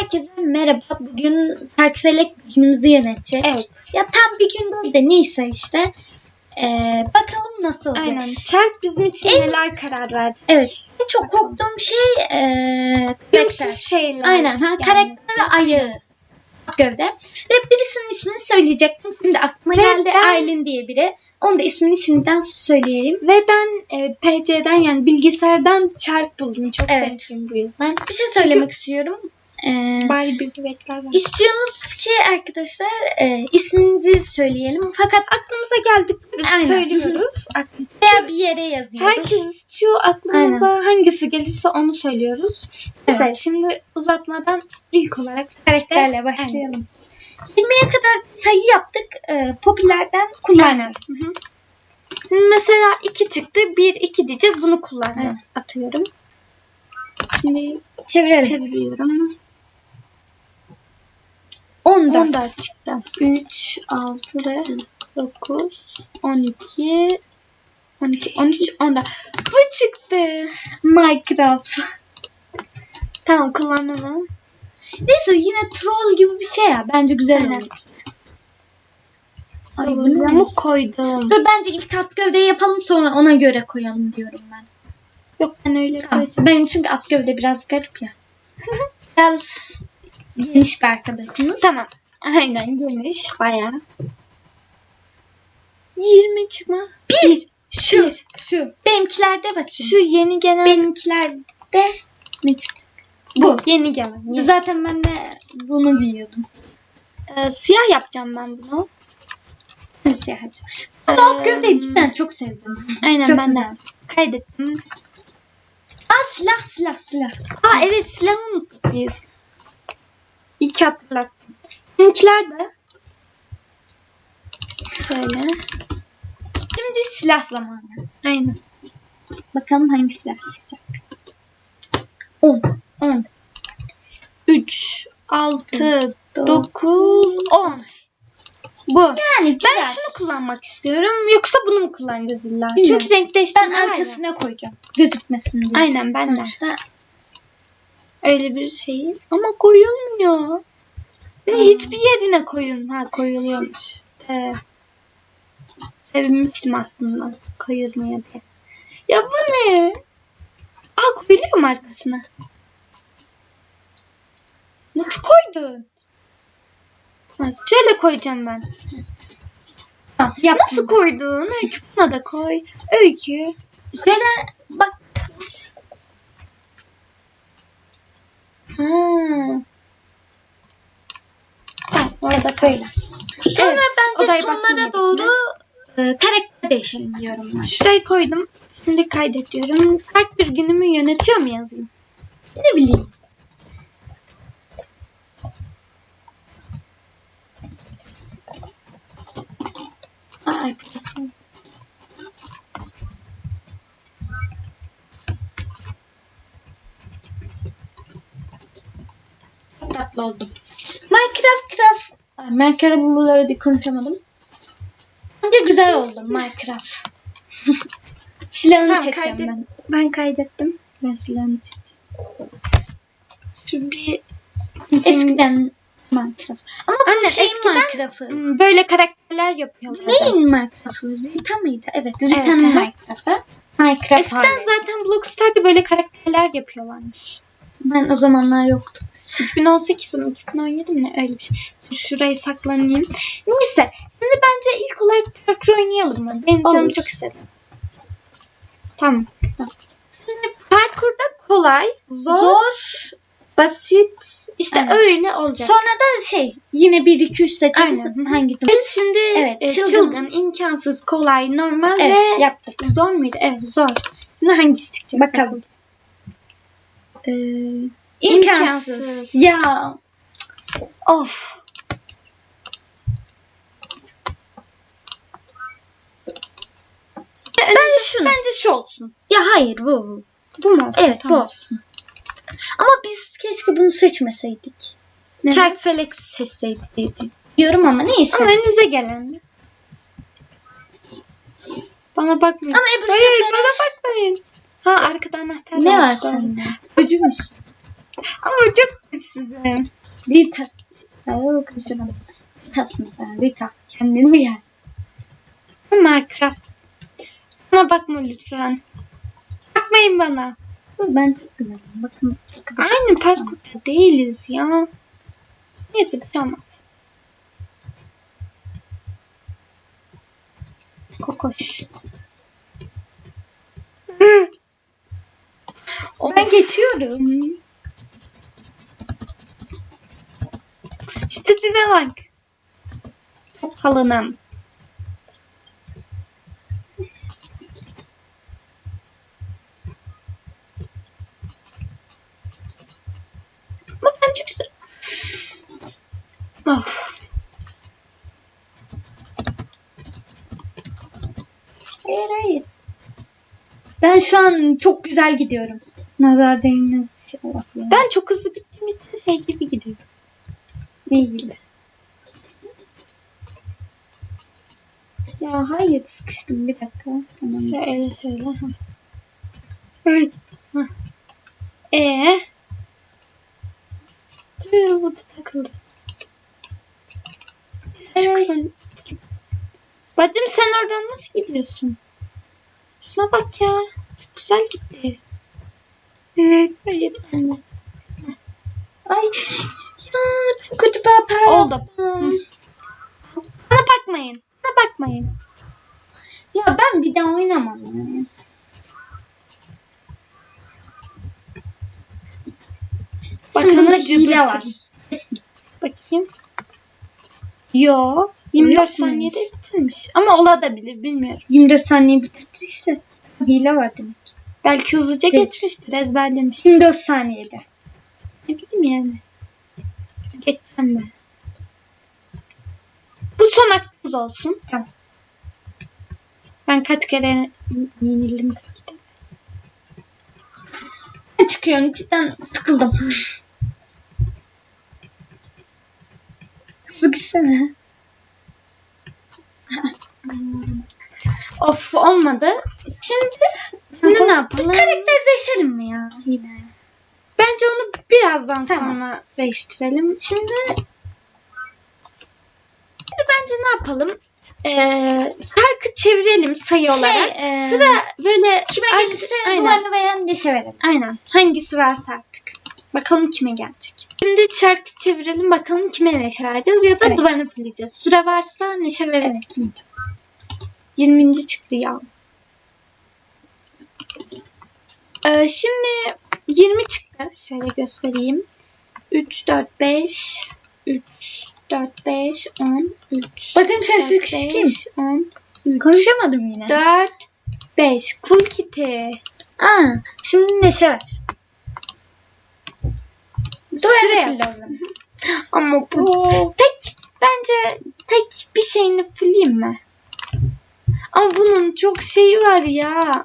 Herkese merhaba. Bugün Terkfelek günümüzü yönetecek. Evet. Ya tam bir gün değil de neyse işte. Ee, bakalım nasıl olacak. Aynen. Çark bizim için En- neler karar verdi? Evet. En çok korktuğum şey ee, karakter. Şeyler. Aynen. Ha, Yani. karakter ayağı. Gövde. Ve birisinin ismini söyleyecektim. Şimdi aklıma Ve geldi. ben- Aylin diye biri. Onun da ismini şimdiden söyleyeyim. Ve ben e, PC'den yani bilgisayardan çark buldum. Çok Evet. sevmişim bu yüzden. Bir şey söylemek istiyorum. Ee, Bari bir bekler var. İstiyorsunuz ki arkadaşlar e, isminizi söyleyelim. Fakat Aklımıza geldikleri Aynen. söylüyoruz. Veya bir yere yazıyoruz. Herkes istiyor. Aklımıza hangisi gelirse onu söylüyoruz. Neyse şimdi uzatmadan ilk olarak karakterle başlayalım. 20'ye kadar sayı yaptık. E, popülerden kullanacağız. Hı hı. Şimdi mesela 2 çıktı. 1, 2 diyeceğiz. Bunu kullanacağız. Atıyorum. Şimdi Çevirelim. çeviriyorum. 14. 14 çıktı. 3, 6 ve 9, 12, 12, 13, 14. Bu çıktı. Minecraft. Tamam kullanalım. Neyse yine troll gibi bir şey ya. Bence güzel olur. Ay, Ay, bu ne? yamuk koydum. Dur bence ilk at gövdeyi yapalım sonra ona göre koyalım diyorum ben. Yok ben öyle Tamam. koydum. Benim çünkü at gövde biraz garip ya. biraz geniş bir arkadaşımız. Tamam. Aynen geniş bayağı. 20 çıkma. Bir. Şu. Bir. Şu. Benimkilerde bakayım. Şu yeni gelen benimkilerde ne çıktı? bu. Yeni gelen. Yeni. Zaten ben de bunu giyiyordum. Ee, siyah yapacağım ben bunu. Yani? Ama alt Ee, gövdeyi cidden çok sevdim. Aynen Çok ben güzel. de kaydettim. Aa silah silah silah. Aa evet silahı unuttuk biz. İlk hatırlattım. Benimkiler de şöyle. Şimdi silah zamanı. Aynen. Bakalım hangi silah çıkacak. 10. 10. 3, 6, Dokuz, 9, 10. Bu. Yani Ben güzel. şunu kullanmak istiyorum. Yoksa bunu mu kullanacağız illa? Bilmiyorum. Çünkü renk değiştirme ben arkasına koyacağım. Gözükmesin diye. Aynen ben de. Öyle bir şey. Ama koyulmuyor. Ve Hmm. hiçbir yerine koyun. Ha koyuluyormuş. Ee, sevinmiştim aslında koyulmuyor diye. Ya bu ne? Aa koyuluyor mu arkasına? Nasıl koydun? Ha, şöyle koyacağım ben. Ha, Nasıl koydun? Öykü buna da koy. Öykü. Şöyle bak Ha. Tamam, orada koyalım. Sonra Evet, bence sonlara doğru e, karakter değişelim diyorum ben. Şurayı koydum. Şimdi kaydediyorum. Farklı bir günümü yönetiyor mu yazayım? Ne bileyim. Aa, arkadaşlar. Tatlı oldum. Minecraft craft. Minecraft bunları da konuşamadım. Bence güzel oldu Minecraft. Silahını Tamam, çekeceğim kaydet- ben. Ben kaydettim. Ben silahını çekeceğim. Şu bir Eskiden Minecraft. Ama bu Anne, şeyin eskiden- Minecraft'ı. Hmm, böyle karakterler yapıyorlar. Neyin Minecraft'ı? Rita mıydı? Evet, Rita'nın Evet, Minecraft'ı. Minecraft Eskiden hali. zaten Blockstar'da böyle karakterler yapıyorlarmış. Ben o zamanlar yoktu. 2018 mi 2017 mi ne öyle bir şey. Şurayı saklanayım. Neyse. Şimdi bence ilk olarak Parkur oynayalım mı? Benim canım çok istedi. Tamam. Şimdi parkurda kolay, zor, Zor. basit işte Aynen. öyle olacak. Sonra da şey yine 1 2 3 seçeriz. Aynen. Hangi Biz şimdi Evet, e, çılgın. çılgın, imkansız, kolay, normal Evet, ve yaptık. zor muydu? Evet zor. Şimdi hangisi çıkacak? Bakalım. Ee, İmkansız. İmkansız. Ya. of. Bence şunu. Bence şu olsun. Ya hayır bu. bu. Bu mu olsun? Evet Tamam. bu olsun. Ama biz keşke bunu seçmeseydik. Neden? Çark felek seçseydik diyorum ama neyse. Ama önümüze gelen. Bana bakmayın. Ama öbür Hayır bana bakmayın. Ha arkada anahtar ne var sende? Öcümüş. Ama çok güçsüzüm. Rita. Oo, konuşamadım. Rita'sın sen. Rita. Kendini yer. Minecraft. Bana bakma lütfen. Bakmayın bana. Ben çok güzelim. Bakın. Aynı parkurda değiliz ya. Neyse bir şey olmaz. Kokoş. Ben geçiyorum. İşte tipe bak. Çok kalınım. Ama bence güzel. Of. Hayır hayır. Ben şu an çok güzel gidiyorum. Nazar değmez inşallah ya. Ben çok hızlı gittiğim için şey gibi gidiyorum. ne gibi? Ya hayır sıkıştım bir dakika. Tamam. Şöyle şöyle. Ay. Ee? Tüh, bu da takıldı. Çıksın. Bacım sen oradan nasıl gidiyorsun? Şuna bak ya. Çok güzel gitti. Evet. Hayır anne. Ay ya kötü bir hata Oldu. yaptım. Bana bakmayın. Bana bakmayın. Ya ben bir daha oynamam ya. Bunda hile var. Bakayım. Yo. 24 Yok saniyede bitirmiş. Ama olabilir bilmiyorum. 24 saniye bitirdiyse hile var demek. Belki hızlıca Değil. geçmiştir. Ezberlemiş. 24 saniyede. Ne bileyim yani. Geçeceğim ben. Bu son hakkımız olsun. Tamam. Ben kaç kere yenildim. Ben çıkıyorum cidden tıkıldım. Hızlı gitsene. Of olmadı. Şimdi şimdi ne yapalım? Karakter değişelim mi ya yine? Bence onu birazdan Tamam. sonra değiştirelim. Şimdi Şimdi bence ne yapalım? Ee, şarkı çevirelim sayı Şey, olarak. e, Sıra böyle Kime Ay- gelirse aynen. duvarını veya neşe verelim. Aynen. Hangisi varsa artık. Bakalım kime gelecek. Şimdi şarkı çevirelim bakalım kime neşe vereceğiz ya da Evet. duvarını fırlayacağız. Süre varsa neşe verelim. Evet. Kim? 20. çıktı ya. Ee, şimdi 20 çıktı. Şöyle göstereyim. 3, 4, 5, 3, 4, 5, 10, 3. Bakayım şerefsiz kişi kim? 10, 3, Konuşamadım yine. 4, 5. Cool Kitty. Aa, şimdi neşe fırla o zaman. Ama bu tek bence tek bir şeyini fırlayayım mı? Ama bunun çok şeyi var ya.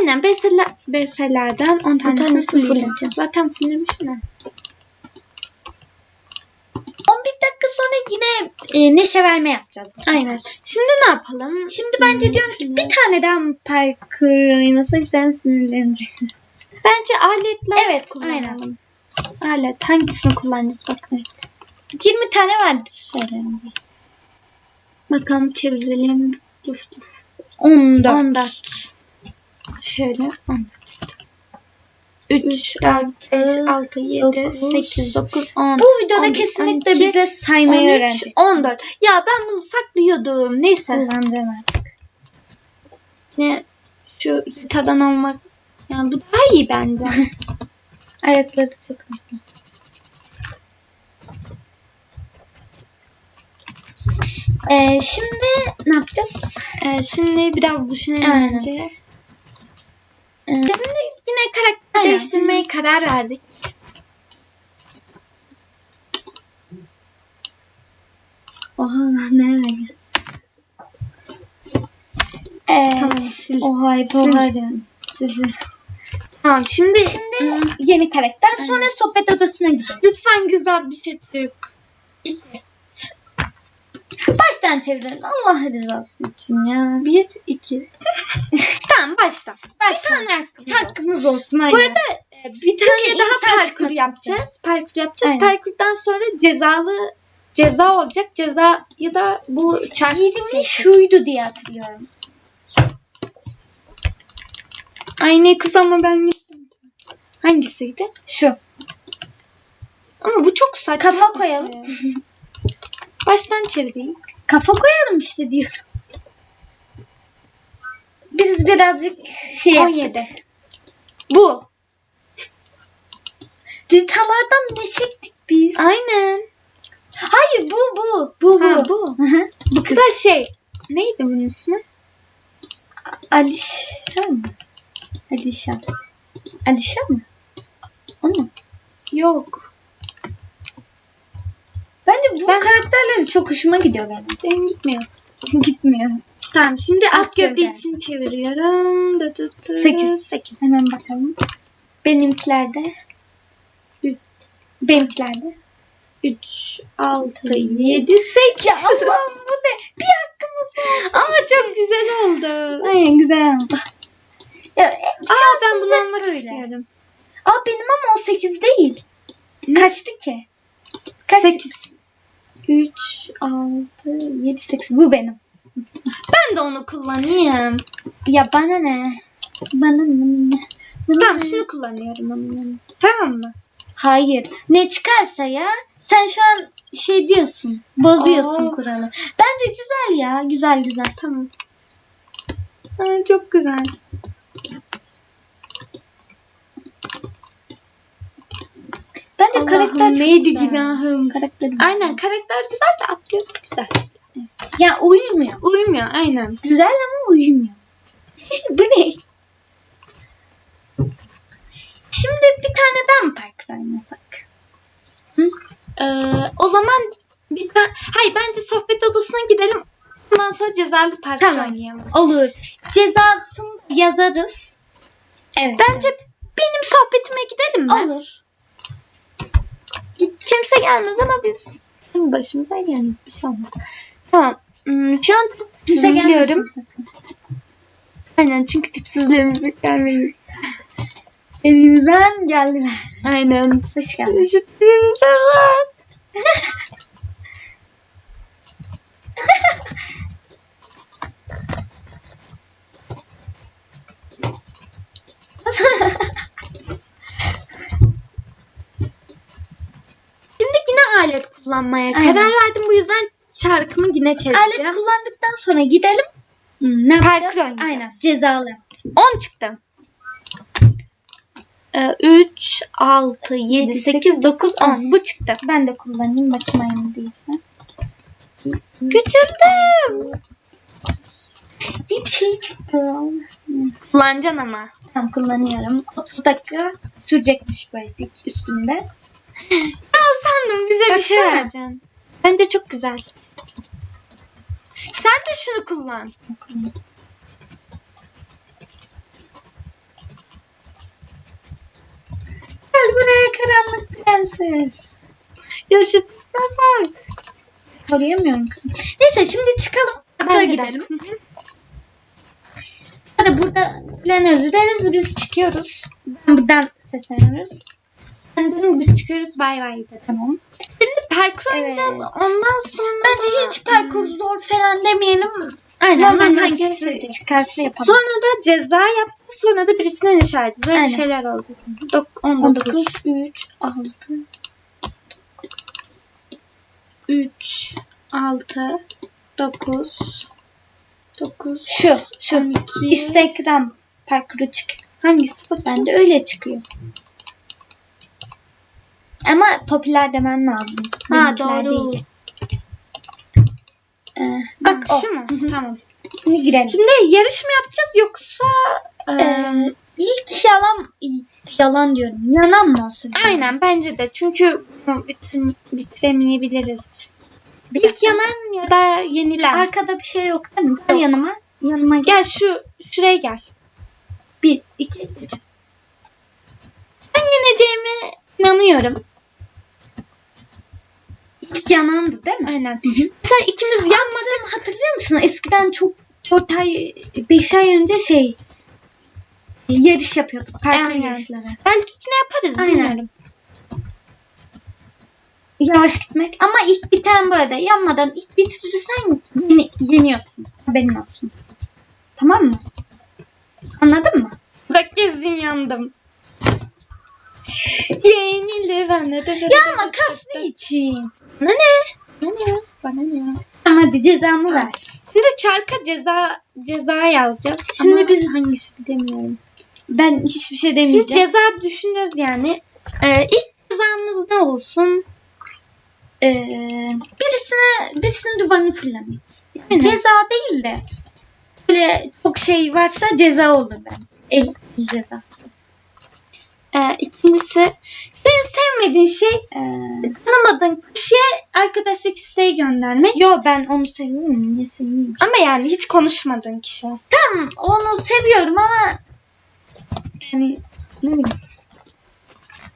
Aynen beseler, beselerden 10 tanesini fırlayacağım. Zaten fırlamışım ben. 11 dakika sonra yine e, neşe verme yapacağız. bu. Aynen. Şimdi ne yapalım? Şimdi bence Hmm, diyorum ki bir tane daha parkur oynasa sen sinirleneceksin. Bence aletler Evet, kullanalım. Alet hangisini kullanacağız bakalım. 20 tane vardı söylerim. Bakalım çevirelim. Duf duf. 14. 14. Şöyle 14. 3, 4, 5, 6, 7, dokuz. 8, 9, 10. Bu videoda 11, kesinlikle 12, bize saymayı 13, öğrendik. 14. Ya ben bunu saklıyordum. Neyse. Kullandığım artık. Ne şu tadan olmak. Yani bu daha iyi bence. Ayakları mutlu. Ee, şimdi ne yapacağız? Ee, şimdi biraz düşünelim Aynen. bence. Ee, Şimdi yine karakter Aynen. değiştirmeye karar verdik. Oha nereye? Ee, Tamam. sil- Oha sil- oha diyorum. Sizi. Tamam şimdi Şimdi Hmm, yeni karakter Aynen. sonra sohbet odasına gidiyoruz. lütfen güzel bir şey çık. Baştan çevirelim. Allah rızası için ya. Bir, iki. Tamam başla. Bir Başla. tane hakkımız olsun. Hakkımız olsun. Bu arada e, bir tane Çünkü daha parkur yapacağız. Parkur yapacağız. Aynen. Parkurdan sonra cezalı ceza olacak. Ceza ya da bu çarpı 20 şuydu diye hatırlıyorum. Ay ne kız ama ben gittim. Hangisiydi? Şu. Ama bu çok saçma. Kafa bir koyalım. şey. Baştan çevireyim. Kafa koyalım işte diyorum. Biz birazcık şey yaptık. 17. Bu. Ritalardan ne çektik biz? Aynen. Hayır bu bu. Bu bu. Ha, bu. Hı. Bu da şey. Neydi bunun ismi? Alişan mı? Alişan. Alişan mı? O mu? Yok. Bence bu Ben- karakterleri çok hoşuma gidiyor benim. Benim gitmiyor. Gitmiyor. Tamam şimdi At at gövde gövde. için çeviriyorum. Dı dı dı. 8. 8. Hemen bakalım. Benimkilerde. Benimkilerde. 3, 6, 7, 8. Ya Allah'ım bu ne? Bir hakkımız olsun. Ama çok güzel oldu. Aynen güzel oldu. Ya, e, Aa ben şansımız bunu almak böyle. istiyorum. Aa benim ama o 8 değil. Kaçtı ki? Kaç? 8. 3, 6, 7 8 bu benim. Ben de onu kullanayım. Ya bana ne? Bana ne? Tamam şunu kullanıyorum. Tamam mı? Hayır. Ne çıkarsa ya sen şu an şey diyorsun. Bozuyorsun Aa. kuralı. Bence güzel ya. Güzel güzel. Tamam. Aa, çok güzel. Bence Allah'ım, karakter neydi güzel. günahım? Karakter. Aynen karakter güzel de at gövde güzel. Ya uyumuyor. Uymuyor aynen. Güzel ama uyumuyor. bu ne? Şimdi bir tane daha mı parkur oynasak? Ee, o zaman bir tane... Hayır bence sohbet odasına gidelim. Ondan sonra cezalı parkur Tamam. oynayalım. Olur. Cezasını yazarız. Evet. Bence benim sohbetime gidelim mi? olur. Kimse gelmez ama biz başımıza olmaz. Tamam. Hmm, şu an gelmesin biliyorum. Aynen çünkü tipsizliğimizi gelmeyiz. Evimizden geldiler. Aynen. Hoş geldin. Vücutlarımıza bak. Şimdi yine alet kullanmaya Aynen. karar verdim. Bu yüzden şarkımı yine Alet çevireceğim. kullandıktan sonra gidelim. Hmm, Ne Parkur yapacağız? oynayacağız. Aynen. Cezalı. 10 çıktı. Ee, 3, 6, 7, 8, 9, 10. Bu çıktı. Ben de kullanayım. Bakayım aynı değilse. Küçüldüm. Bir şey çıktı. Kullanacaksın ama. Tamam kullanıyorum. 30 dakika sürecekmiş böyle üstünde. Sandım bize bir şey Baksana. vereceksin. Bence çok güzel. Sen de şunu kullan. Gel buraya karanlık prenses. Yaşasın. Koruyamıyorum kızım. Neyse şimdi çıkalım. De. gidelim. Hadi burada plan özür dileriz. Biz çıkıyoruz. Ben buradan sesleniyoruz. Ben dedim biz çıkıyoruz bay bay dedi. Tamam. Şimdi parkur Evet. oynayacağız. Ondan sonra Bence hiç parkur zor falan demeyelim. Aynen. Normal hangisi hangisi çıkarsa yapalım. Sonra da ceza yapacağız. Sonra da birisine nişan edeceğiz. Öyle Aynen. şeyler olacak. Dok 19. 19, 3, 6. 3, 6, 9, 9, Şu, şu. 12. Instagram parkuru çık. Hangisi bakayım? Bende öyle çıkıyor. Ama popüler demen lazım. Ha Benimkiler doğru. değil. Ee, Bak o. şu mu? tamam. Şimdi girelim. Şimdi yarış mı yapacağız yoksa e, Ee, ilk yalan yalan diyorum. Yalan mı olsun? aynen bence de çünkü bitiremeyebiliriz. Bir İlk yanan ya da yenilen. Arkada bir şey yok değil mi? Gel yanıma. Yanıma gel. Gel şu şuraya gel. Bir, iki, üç. Ben yeneceğime inanıyorum. İlk yanağımdı değil mi? Aynen. Mesela ikimiz Yanmadım hatırlıyor musun? Eskiden çok 4 ay 5 ay önce şey yarış yapıyorduk. Parkur yarışları. belki yine yaparız Aynen. bilmiyorum. Yavaş gitmek. Ama ilk biten bu arada. Yanmadan ilk bitirirsen yeni, yeniyorsun. Haberin olsun. Tamam mı? Anladın mı? Bak gezdim yandım. Yenile ben de. Ya ama kaslı için. Ne ne? Ne ne? Bana ne? Ama hadi cezamı ver. Şimdi çarka ceza ceza yazacağız. Şimdi Ama biz- hangisi bilemiyorum. Ben hiçbir şey Şimdi demeyeceğim. ceza düşüneceğiz yani. Ee, ilk cezamız ne olsun? Ee, birisine, birisinin duvarını fırlamak. Aynen. Ceza değil de böyle çok şey varsa ceza olur ben. El ceza. Ee, ikincisi senin sevmediğin şey Ee, tanımadığın kişiye arkadaşlık isteği göndermek. yo ben onu seviyorum. Niye sevmeyeyim? Ama yani hiç konuşmadığın kişi. Tamam onu seviyorum ama yani ne bileyim.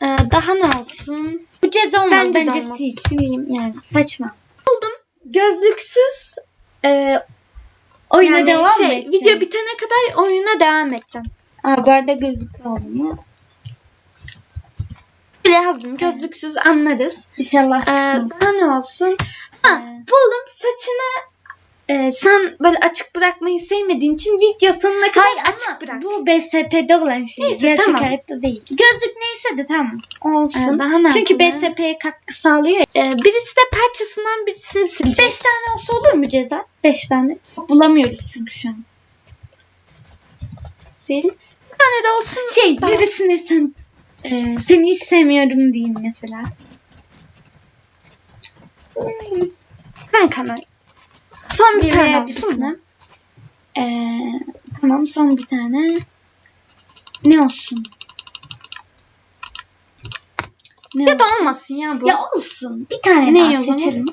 Ee, daha ne olsun? Bu ceza olmaz. De Bence olmaz. sil. Sileyim yani. Saçma. Gözlüksüz e, Oyuna yani devam şey, edeceğim? Video bitene kadar oyuna devam edeceğim. Aa, bu arada gözlüklü oldum Böyle yazdım. Gözlüksüz anlarız. İnşallah Ee, çıkmaz. daha ne olsun? Ha, Ee, buldum saçını e, sen böyle açık bırakmayı sevmediğin için video sonuna kadar Hayır açık bırak. bu BSP'de olan şey. Neyse, Gerçek tamam. hayatta değil. Gözlük neyse de tamam. Olsun. Ee, daha ne Çünkü? BSP'ye katkı sağlıyor. Ee, birisi de parçasından birisini silecek. Beş tane olsa olur mu ceza? Beş tane. Bulamıyoruz çünkü şu an. Sil. Bir tane de olsun. Şey Daha- birisine sen e, seni hiç sevmiyorum diyeyim mesela. Kankana. Son bir Bir tane olsun mu? Ee, tamam son bir tane. Ne olsun? Ne Ya da olsun? olmasın ya bu. Ya olsun. Bir tane Ne daha seçelim.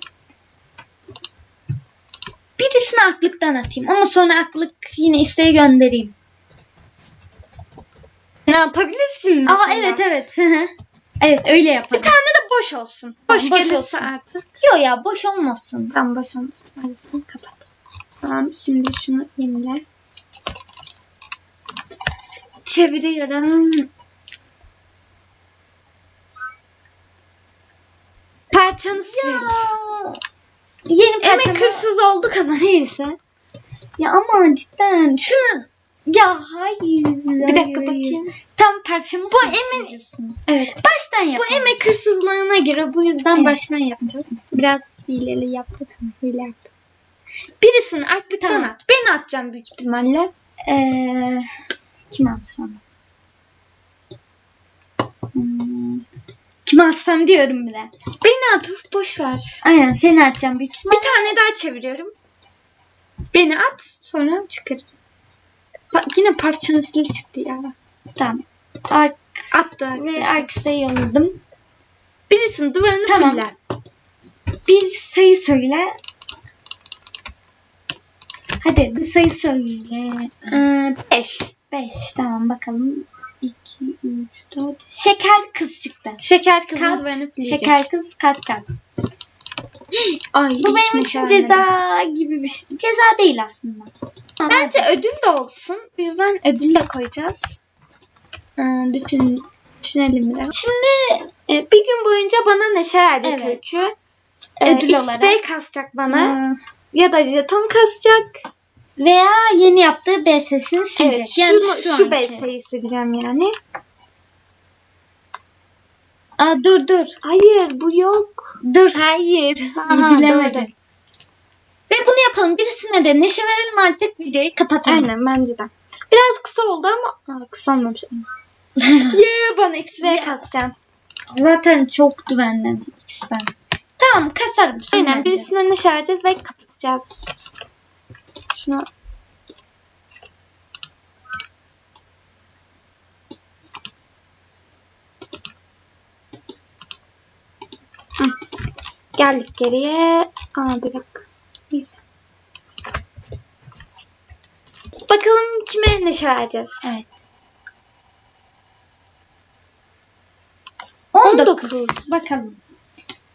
Birisini aklıktan atayım ama sonra aklık yine isteğe göndereyim. Ne yapabilirsin Aa mesela? evet evet. Evet öyle Bir yapalım. tane de boş olsun. Boş, Tamam, boş gelirse artık. Yo ya boş olmasın. Tamam boş olmasın. Arasını kapat. Tamam şimdi şunu yenile. Çeviriyorum. Parçanı sil. Ya. Yeni Emek parçamı... hırsız olduk ama neyse. Ya ama cidden şunu ya hayır. Bir dakika bakayım. Tam parçamı Bu emin-. Evet. Baştan Bu yapalım. emek hırsızlığına göre bu yüzden Evet. baştan yapacağız. Biraz hileli yaptık hile yaptık. Birisini aklıktan Tamam. at. Ben atacağım büyük ihtimalle. Ee, kim atsam? Hmm, kim atsam diyorum bile. Beni at uf boş ver. Aynen seni atacağım büyük ihtimal. Bir tane daha çeviriyorum. Beni at sonra çıkar. Pa- yine parçanı sil çıktı ya. Tamam. Ark Attı ve arkadaşlar. arkasına yolladım. Birisinin duvarını Tamam. fırla. Bir sayı söyle. Hadi bir sayı söyle. Ee, beş. 5 tamam bakalım. 2, 3, 4. Şeker kız çıktı. Şeker kızın Kalp, duvarını fırlayacak. Şeker kız kalp kalp. Ay, Bu benim için ceza gibi bir şey. Ceza değil aslında. Bence ödül de olsun. O yüzden ödül de koyacağız. Ee, düşün, düşünelim biraz. Şimdi e, bir gün boyunca bana neşe verecek Evet. öykü. Ödül Ee, olarak. XP kasacak bana. Ha. Ya da jeton kasacak. Veya yeni yaptığı BS'sini silecek. Evet, Yani şunu, şu şu. BS'yi sileceğim yani. Aa, dur dur. Hayır bu yok. Dur hayır. Aha, Bilemedim. doğru. Ve bunu yapalım. Birisine de neşe verelim artık videoyu kapatalım. Aynen bence de. Biraz kısa oldu ama Aa, kısa olmamış. yeah bana XP Ya. kasacaksın. Zaten çoktu benden. X ben. Tamam kasarım. Aynen vereceğim. birisine neşe vereceğiz ve kapatacağız. Şunu. Geldik geriye. Aa bir dakika. Neyse. Bakalım kime neşe vereceğiz. Evet. 19. 19. Bakalım.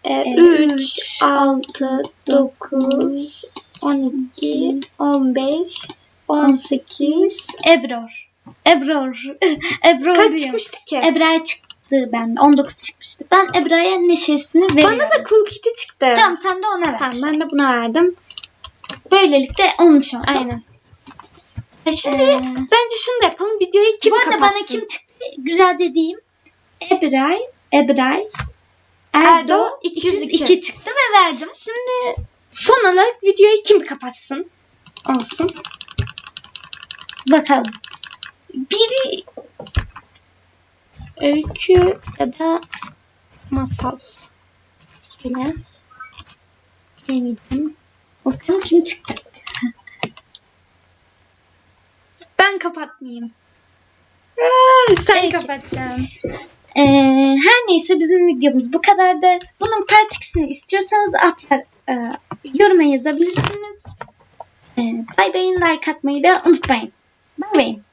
e, Üç, 3, 6, 9, 12, 15, 18. Ebror. Ebror. Ebror Kaç çıkmıştı ki? Ebra çıktı bende. 19 çıkmıştı. Ben Ebra'ya neşesini veriyorum. Bana da Cool Kitty çıktı. Tamam sen de ona ver. Tamam ben de buna verdim. Böylelikle 13 oldu. Aynen. E şimdi Ee, bence şunu da yapalım. Videoyu kim Bu arada bana kim çıktı? Güzel dediğim Ebray, Ebray, Erdo Erdo 202. 202 çıktı ve verdim. Şimdi son olarak videoyu kim kapatsın? Olsun. Bakalım. Biri öykü ya da masal. Şöyle. Eminim. Bakalım kim çıktı? Ben kapatmayayım. Aa, sen Peki. kapatacaksın. Ee, her neyse bizim videomuz bu kadardı. Bunun part istiyorsanız atlar, e, yoruma yazabilirsiniz. Ee, bay bayın like atmayı da unutmayın. Bay bayın.